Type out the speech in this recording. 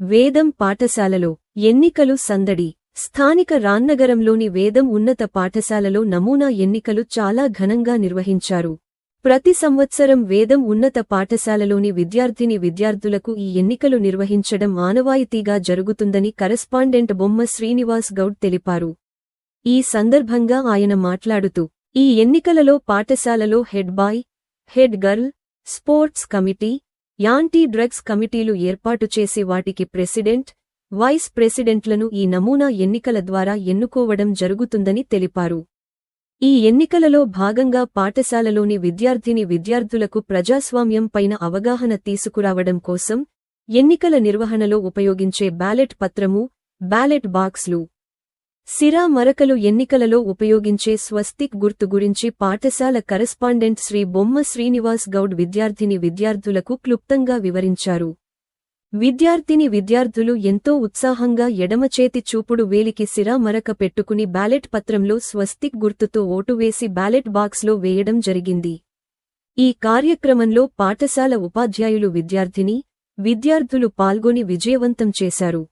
వేదం పాఠశాలలో ఎన్నికలు సందడి. స్థానిక రాన్నగరంలోని వేదం ఉన్నత పాఠశాలలో నమూనా ఎన్నికలు చాలా ఘనంగా నిర్వహించారు. ప్రతి సంవత్సరం వేదం ఉన్నత పాఠశాలలోని విద్యార్థిని విద్యార్థులకు ఈ ఎన్నికలు నిర్వహించడం ఆనవాయితీగా జరుగుతుందని కరెస్పాండెంట్ బొమ్మ శ్రీనివాస్ గౌడ్ తెలిపారు. ఈ సందర్భంగా ఆయన మాట్లాడుతూ ఈ ఎన్నికలలో పాఠశాలలో head boy head girl sports committee anti drugs కమిటీలు ఏర్పాటు చేసి వాటికి ప్రెసిడెంట్ వైస్ ప్రెసిడెంట్లను ఈ నమూనా ఎన్నికల ద్వారా ఎన్నుకోవడం జరుగుతుందని తెలిపారు. ఈ ఎన్నికలలో భాగంగా పాఠశాలలోని విద్యార్థిని విద్యార్థులకు ప్రజాస్వామ్యం పైన అవగాహన తీసుకురావడం కోసం ఎన్నికల నిర్వహణలో ఉపయోగించే బ్యాలెట్ పత్రము బ్యాలెట్ బాక్స్లు సిరా మరకలు ఎన్నికలలో ఉపయోగించే స్వస్తిక్ గుర్తు గురించి పాఠశాల కరెస్పాండెంట్ శ్రీ బొమ్మ శ్రీనివాస్ గౌడ్ విద్యార్థిని విద్యార్థులకు క్లుప్తంగా వివరించారు. విద్యార్థిని విద్యార్థులు ఎంతో ఉత్సాహంగా ఎడమచేతి చూపుడు వేలికి సిరా మరక పెట్టుకుని బ్యాలెట్ పత్రంలో స్వస్తిక్ గుర్తుతో ఓటు వేసి బ్యాలెట్ బాక్స్లో వేయడం జరిగింది. ఈ కార్యక్రమంలో పాఠశాల ఉపాధ్యాయులు విద్యార్థిని విద్యార్థులు పాల్గొని విజయవంతం చేశారు.